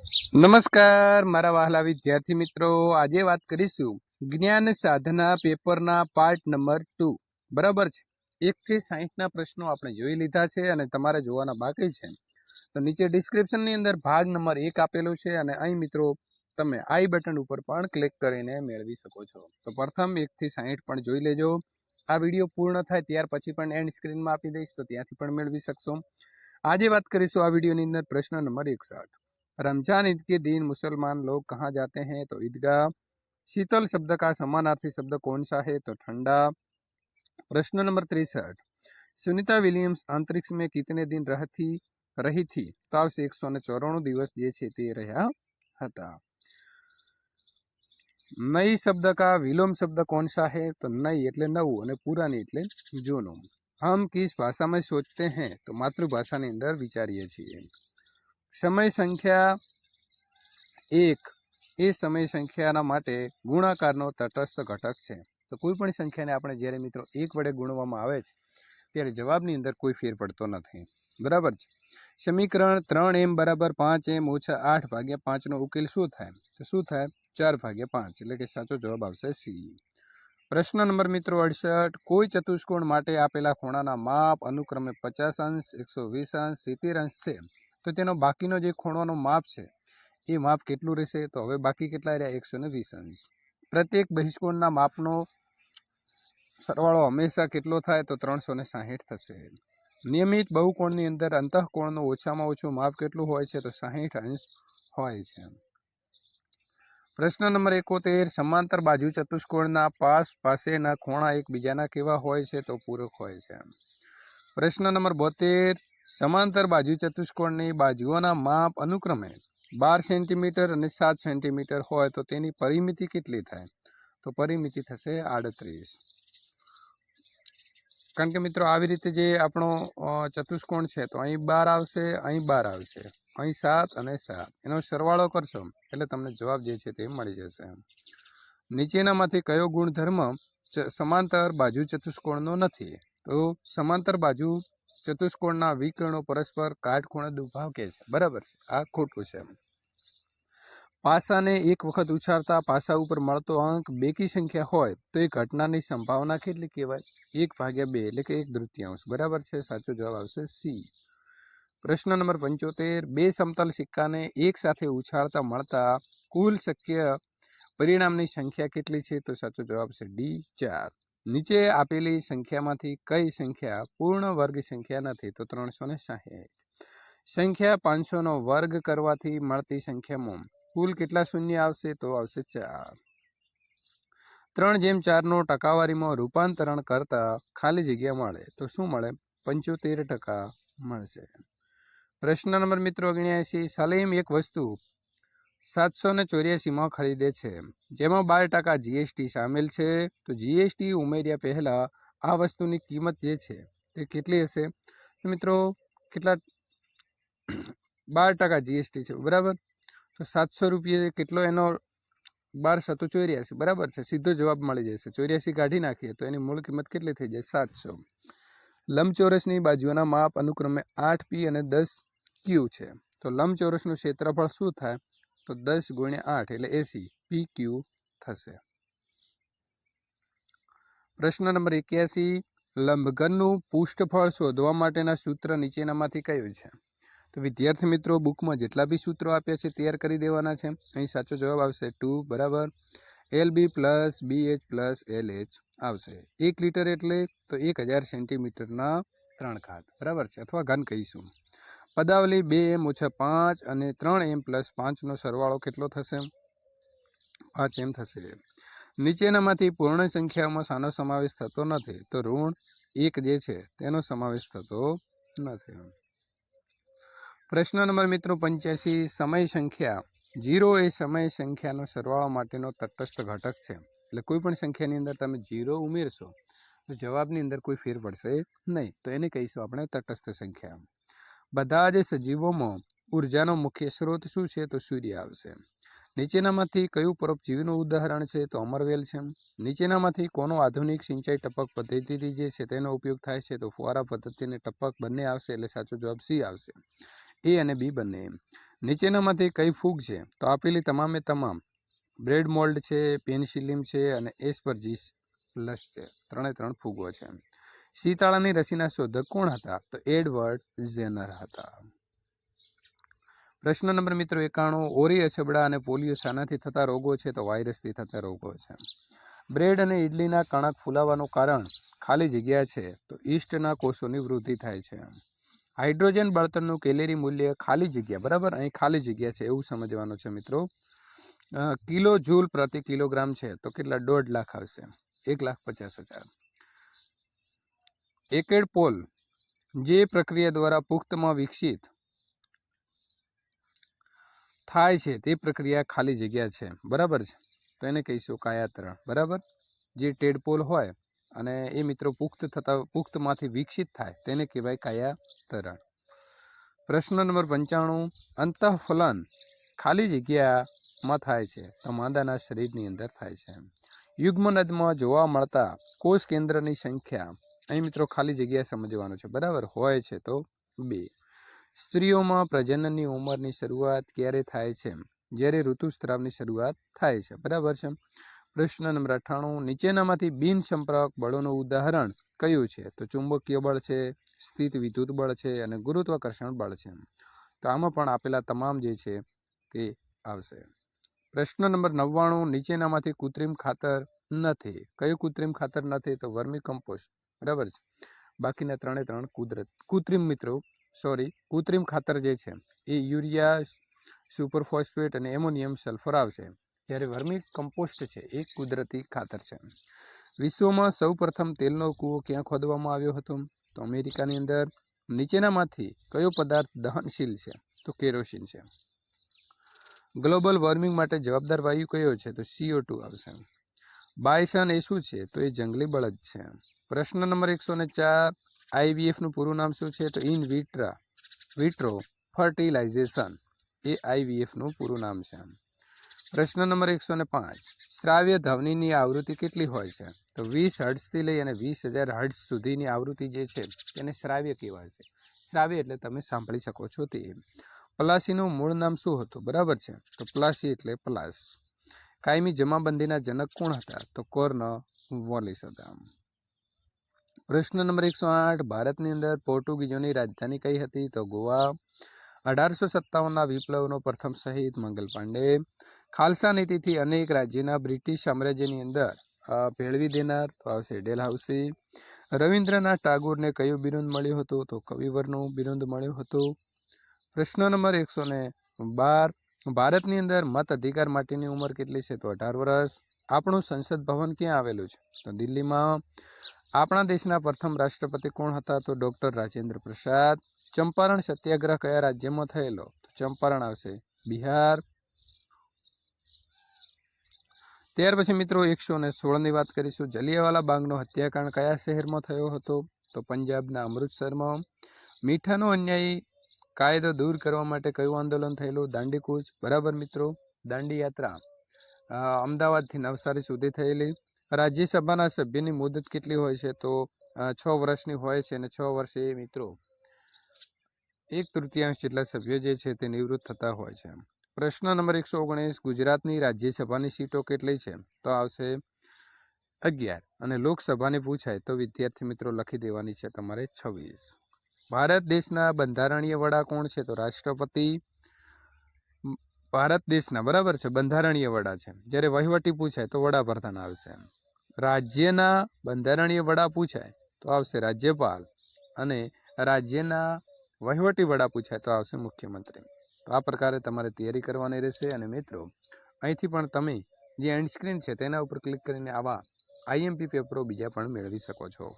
નમસ્કાર, મારા વહાલા વિદ્યાર્થી મિત્રો. આજે વાત કરીશું જ્ઞાન સાધના પેપરના પાર્ટ નંબર ટુ. બરાબર છે? એકથી સાહીઠના પ્રશ્નો આપણે જોઈ લીધા છે અને તમારે જોવાના બાકી છે. તો નીચે ડિસ્ક્રિપ્શનની અંદર ભાગ નંબર એક આપેલો છે અને અહીં મિત્રો તમે આઈ બટન ઉપર પણ ક્લિક કરીને મેળવી શકો છો. તો પ્રથમ એકથી સાહીઠ પણ જોઈ લેજો. આ વીડિયો પૂર્ણ થાય ત્યાર પછી પણ એન્ડ સ્ક્રીનમાં આપી દઈશ તો ત્યાંથી પણ મેળવી શકશો. આજે વાત કરીશું આ વિડીયોની અંદર પ્રશ્ન નંબર એકસઠ. रमजान ईद के दिन मुसलमान लोग कहाँ जाते हैं तो ईदगाह शीतल शब्द का समानार्थी शब्द कौन सा है तो ठंडा प्रश्न नंबर तिरसठ सुनीता विलियम्स अंतरिक्ष में कितने दिन रहती રહી થી તો આવશે એકસો ને ચોરાણું દિવસ જે છે તે રહ્યા હતા નઈ શબ્દ કા વિલોમ શબ્દ કોણ સા હે તો નઈ એટલે નવું અને પુરાની એટલે જૂનું હમ કિસ ભાષામાં સોચતે हैं તો માતૃભાષાની અંદર વિચારીએ છીએ સમય સંખ્યા એક એ સમય સંખ્યાના માટે ગુણાકારનો તટસ્થ ઘટક છે. તો કોઈ પણ સંખ્યાને આપણે જ્યારે મિત્રો એક વડે ગુણવામાં આવે છે, ત્યારે જવાબની અંદર કોઈ ફેર પડતો નથી. બરાબર છે? સમીકરણ ત્રણ એમ બરાબર પાંચ એમ ઓછા આઠ ભાગ્યા પાંચનો ઉકેલ શું થાય? તો શું થાય? ચાર ભાગ્યા પાંચ, એટલે કે સાચો જવાબ આવશે સી. પ્રશ્ન નંબર મિત્રો અડસઠ, કોઈ ચતુષ્કોણ માટે આપેલા ખૂણાના માપ અનુક્રમે પચાસ અંશ, એકસો વીસ અંશ, સિત્તેર અંશ છે. તો તેનો બાકીનો જે ખૂણોનો માપ છે, એ માપ કેટલું રહેશે? તો હવે બાકી કેટલા રહ્યા? એકસો ને વીસ અંશ. પ્રત્યેક બહિષ્કોણના માપનો સરવાળો હંમેશા કેટલો થાય? તો ત્રણસો ને સાહીઠ થશે. નિયમિત બહુકોણની અંદર અંતઃકોણનો ઓછામાં ઓછું માપ કેટલું હોય છે? તો સાહીઠ અંશ હોય છે. પ્રશ્ન નંબર એકોતેર, સમાંતર બાજુ ચતુષ્કોણના પાસ પાસેના ખૂણા એકબીજાના કેવા હોય છે? તો પૂરક હોય છે. પ્રશ્ન નંબર બોતેર, સમાંતર બાજુ ચતુષ્કોણની બાજુઓના માપ અનુક્રમે બાર સેન્ટીમીટર અને સાત સેન્ટીમીટર હોય તો તેની પરિમિતિ કેટલી થાય? તો પરિમિતિ થશે આડત્રીસ. કારણ કે મિત્રો આવી રીતે જે આપણો ચતુષ્કોણ છે તો અહીં બાર આવશે, અહીં બાર આવશે, અહીં સાત અને સાત. એનો સરવાળો કરશો એટલે તમને જવાબ જે છે તે મળી જશે. નીચેનામાંથી કયો ગુણધર્મ સમાંતર બાજુ ચતુષ્કોણનો નથી? સમાંતર બાજુ ચતુષ્કોણના વિકર્ણો પરસ્પર કાટખૂણે દુભાગે છે. બરાબર છે. આ ખોટું છે પાસાને એક વખત ઉછાળતા પાસા ઉપર મળતો અંક બેકી સંખ્યા હોય તો એ ઘટનાની સંભાવના કેટલી કહેવાય? એક ભાગ્યા બે એટલે કે એક તૃતીયાંશ. બરાબર છે? સાચો જવાબ આવશે સી. પ્રશ્ન નંબર પંચોતેર. બે સમતલ સિક્કાને એક સાથે ઉછાળતા મળતા કુલ શક્ય પરિણામની સંખ્યા કેટલી છે? તો સાચો જવાબ છે ડી ચાર. નીચે આપેલી સંખ્યામાંથી કઈ સંખ્યા પૂર્ણ વર્ગ સંખ્યા નથી, તો ત્રણસો ને સંખ્યા પાંચસોનો વર્ગ કરવાથી મળતી સંખ્યામાં કુલ કેટલા શૂન્ય આવશે, તો આવશે ચાર. ત્રણ જેમ ચારનો ટકાવારીમાં રૂપાંતરણ કરતા ખાલી જગ્યા મળે, તો શું મળે? પંચોતેર ટકા મળશે. પ્રશ્ન નંબર મિત્રો ઓગણ્યાસી સલીમ એક વસ્તુ સાતસો ને ચોર્યાસીમાં ખરીદે છે. જેમાં બાર ટકા જીએસટી સામેલ છે. તો જીએસટી ઉમેર્યા પહેલાં આ વસ્તુની કિંમત જે છે તે કેટલી હશે? મિત્રો, કેટલા બાર ટકા જીએસટી છે. બરાબર? તો સાતસો રૂપિયા કેટલો એનો બાર સતો ચોર્યાસી. બરાબર છે? સીધો જવાબ મળી જશે. ચોર્યાસી કાઢી નાખીએ તો એની મૂળ કિંમત કેટલી થઈ જાય? સાતસો. લંબચોરસની બાજુઓના માપ અનુક્રમે આઠ પી અને દસ ક્યુ છે. તો લંબચોરસનું ક્ષેત્રફળ શું થાય? તો દસ ગુણ્યા આઠ એટલે એસી, પી ક્યુ થશે. પ્રશ્ન નંબર એક્યાસી, લંબઘનનું પૃષ્ઠફળ શોધવા માટેના સૂત્ર નીચેનામાંથી કયું છે? તો વિદ્યાર્થી મિત્રો, બુકમાં જેટલા બી સૂત્રો આપ્યા છે, તૈયાર કરી દેવાના છે. અહીં સાચો જવાબ આવશે ટુ, બરાબર? L B plus B H plus L H આવશે. એક લીટર એટલે તો એક હજાર સેન્ટીમીટરના ત્રણ ખાત બરાબર છે? અથવા ઘન કહીશું. પદાવલી બે એમ ઓછા પાંચ અને ત્રણ એમ પ્લસ પાંચનો સરવાળો કેટલો થશે? પાંચ એમ થશે. નીચેનામાંથી પૂર્ણ સંખ્યામાં શાનો સમાવેશ થતો નથી, તો ઋણ એક જે છે, તેનો સમાવેશ થતો નથી. પ્રશ્ન નંબર મિત્રો પંચ્યાસી, સમય સંખ્યા. જીરો એ સમય સંખ્યાનો સરવાળો માટેનો તટસ્થ ઘટક છે. એટલે કોઈ પણ સંખ્યાની અંદર તમે જીરો ઉમેરશો, તો જવાબની અંદર કોઈ ફેર પડશે નહીં. તો એને કહીશું આપણે તટસ્થ સંખ્યા. બધા જ સજીવોમાં ઉર્જાનો મુખ્ય સ્ત્રોત શું છે તો સૂર્ય આવશે. નીચેનામાંથી કયું પરોપજીવીનું ઉદાહરણ છે તો અમરવેલ છે. નીચેનામાંથી કોનો આધુનિક સિંચાઈ ટપક પદ્ધતિથી જે છે તેનો ઉપયોગ થાય છે તો ફુવારા પદ્ધતિ અને ટપક બંને આવશે એટલે સાચો જવાબ સી આવશે. એ અને બી બંને. નીચેનામાંથી કઈ ફૂગ છે તો આપેલી તમામે તમામ બ્રેડ મોલ્ડ છે પેનસિલિમ છે અને એસ્પરજીસ પ્લસ છે. ત્રણે ત્રણ ફૂગો છે. શીતાળાની રસીના શોધક કોણ હતા? તો એડવર્ડ ઝેનર હતા. પ્રશ્ન નંબર મિત્રો એકાણું, ઓરી અછબડા અને પોલિયો શાનાથી થતા રોગો છે તો વાયરસથી થતા રોગો છે. બ્રેડ અને ઇડલીના કણક ફૂલાવાનું કારણ ખાલી જગ્યા છે તો ઈસ્ટના કોષોની વૃદ્ધિ થાય છે. હાઇડ્રોજન બળતણનું કેલેરી મૂલ્ય ખાલી જગ્યા, બરાબર? અહીં ખાલી જગ્યા છે એવું સમજવાનું છે મિત્રો. કિલો જૂલ પ્રતિ કિલોગ્રામ છે તો કેટલા? દોઢ લાખ આવશે. એક લાખ પચાસ હજાર. એકેડ પોલ, જે પ્રક્રિયા દ્વારા પુખ્તમાં વિકસિત થાય છે, તે પ્રક્રિયા ખાલી જગ્યા છે. બરાબર છે? તો એને કહીશું કાયાતરણ. બરાબર? જે ટેડપોલ હોય અને એ મિત્રો પુખ્ત થતા, પુખ્તમાંથી વિકસિત થાય, તેને કહેવાય કાયાતરણ. પ્રશ્ન નંબર પંચાણું, અંતઃફલન ખાલી જગ્યામાં થાય છે, તો માંદાના શરીરની અંદર થાય છે. યુગ્મનદમાં જોવા મળતા કોષ કેન્દ્રની સંખ્યા અહીં મિત્રો ખાલી જગ્યા સમજવાનું છે. બરાબર? હોય છે તો બે. સ્ત્રીઓમાં પ્રજનનની ઉંમરની શરૂઆત ક્યારે થાય છે? જ્યારે ઋતુસ્ત્રાવની શરૂઆત થાય છે. બરાબર છે? પ્રશ્ન નંબર અઠ્ઠાણું. નીચેનામાંથી બિન સંપર્ક બળોનું ઉદાહરણ કયું છે? તો ચુંબકીય બળ છે, સ્થિત વિદ્યુત બળ છે અને ગુરુત્વાકર્ષણ બળ છે. તો આમાં પણ આપેલા તમામ જે છે તે આવશે. પ્રશ્ન નંબર નવ્વાણું, નીચેનામાંથી કૃત્રિમ ખાતર નથી. કયું કૃત્રિમ ખાતર નથી તો વર્મી કમ્પોસ્ટ બરાબર છે? બાકીના ત્રણે ત્રણ કુદરત, કૃત્રિમ મિત્રો સોરી કૃત્રિમ ખાતર જે છે, એ યુરિયા સુપર ફોસ્ફેટ અને એમોનિયમ સલ્ફર આવશે. જ્યારે વર્મી કમ્પોસ્ટ છે, એ કુદરતી ખાતર છે. વિશ્વમાં સૌપ્રથમ તેલનો કૂવો ક્યાં ખોદવામાં આવ્યો હતો? તો અમેરિકાની અંદર. નીચેનામાંથી કયો પદાર્થ દહનશીલ છે? તો કેરોસીન છે. ગ્લોબલ વોર્મિંગ માટે જવાબદાર વાયુ કયો છે? તો સીઓ ટુ આવશે. બાયસન એ શું છે? તો એ જંગલી બળદ છે. પ્રશ્ન નંબર એકસો ને ચાર આઈવીએફનું પૂરું નામ શું છે? તો ઇન વિટ્રા વિટ્રો ફર્ટિલાઇઝેશન એ આઈવીએફનું પૂરું નામ છે. પ્રશ્ન નંબર એકસો ને પાંચ, શ્રાવ્ય ધ્વનિની આવૃત્તિ કેટલી હોય છે? તો વીસ હર્ટ્સથી લઈ અને વીસ હજાર હર્ટ્સ સુધીની આવૃત્તિ જે છે, તેને શ્રાવ્ય કહેવાય છે. શ્રાવ્ય એટલે તમે સાંભળી શકો છો તે. પલાસીનું મૂળ નામ શું હતું? બરાબર છે? તો પલાસી એટલે પલાસ કાયમી જમાબંધીના જનક કોણ હતા? તો કોર્ન વોલિસ હતા. પ્રશ્ન નંબર એકસો આઠ. ભારતની અંદર પોર્ટુગીઝોની રાજધાની કઈ હતી? તો ગોવા. અઢારસો સત્તાવનના વિપ્લવનો પ્રથમ શહીદ મંગલ પાંડે. ખાલસા નીતિથી અનેક રાજ્યના બ્રિટિશ સામ્રાજ્યની અંદર ભેળવી દેનાર તો આવશે ડેલહાઉસી રવિન્દ્રનાથ ટાગોરને કયું બિરુદ મળ્યું હતું? તો કવિવરનું બિરુદ મળ્યું હતું. પ્રશ્ન નંબર એકસો ને બાર. ભારતની અંદર મત અધિકાર માટેની ઉંમર કેટલી છે? તો અઢાર વર્ષ. આપણું સંસદ ભવન ક્યાં આવેલું છે? તો દિલ્હીમાં. આપણા દેશના પ્રથમ રાષ્ટ્રપતિ કોણ હતા? તો ડૉક્ટર રાજેન્દ્ર પ્રસાદ. ચંપારણ સત્યાગ્રહ કયા રાજ્યમાં થયેલો? તો ચંપારણ આવશે બિહાર. ત્યાર પછી મિત્રો એકસો ને સોળની વાત કરીશું. જલિયાવાલા બાગનો હત્યાકાંડ કયા શહેરમાં થયો હતો? તો પંજાબના અમૃતસરમાં. મીઠાનો અન્યાયી કાયદો દૂર કરવા માટે કયું આંદોલન થયેલું? દાંડીકૂચ. બરાબર મિત્રો? દાંડી યાત્રા અમદાવાદથી નવસારી સુધી થયેલી. રાજ્યસભાના સભ્યની મુદત કેટલી હોય છે? તો છ વર્ષની હોય છે અને છ વર્ષે મિત્રો, એક તૃતીયાંશ જેટલા સભ્યો જે છે તે નિવૃત્ત થતા હોય છે. પ્રશ્ન નંબર એકસો ઓગણીસ, ગુજરાતની રાજ્યસભાની સીટો કેટલી છે? તો આવશે અગિયાર. અને લોકસભાની પૂછાય તો વિદ્યાર્થી મિત્રો લખી દેવાની છે તમારે છવ્વીસ. ભારત દેશના બંધારણીય વડા કોણ છે? તો રાષ્ટ્રપતિ ભારત દેશના, બરાબર છે, બંધારણીય વડા છે. જ્યારે વહીવટી પૂછાય તો વડાપ્રધાન આવશે. રાજ્યના બંધારણીય વડા પૂછાય તો આવશે રાજ્યપાલ અને રાજ્યના વહીવટી વડા પૂછાય તો આવશે મુખ્યમંત્રી. તો આ પ્રકારે તમારે તૈયારી કરવાની રહેશે અને મિત્રો, અહીંથી પણ તમે જે એન્ડ સ્ક્રીન છે તેના ઉપર ક્લિક કરીને આવા આઈએમપી પેપરો બીજા પણ મેળવી શકો છો.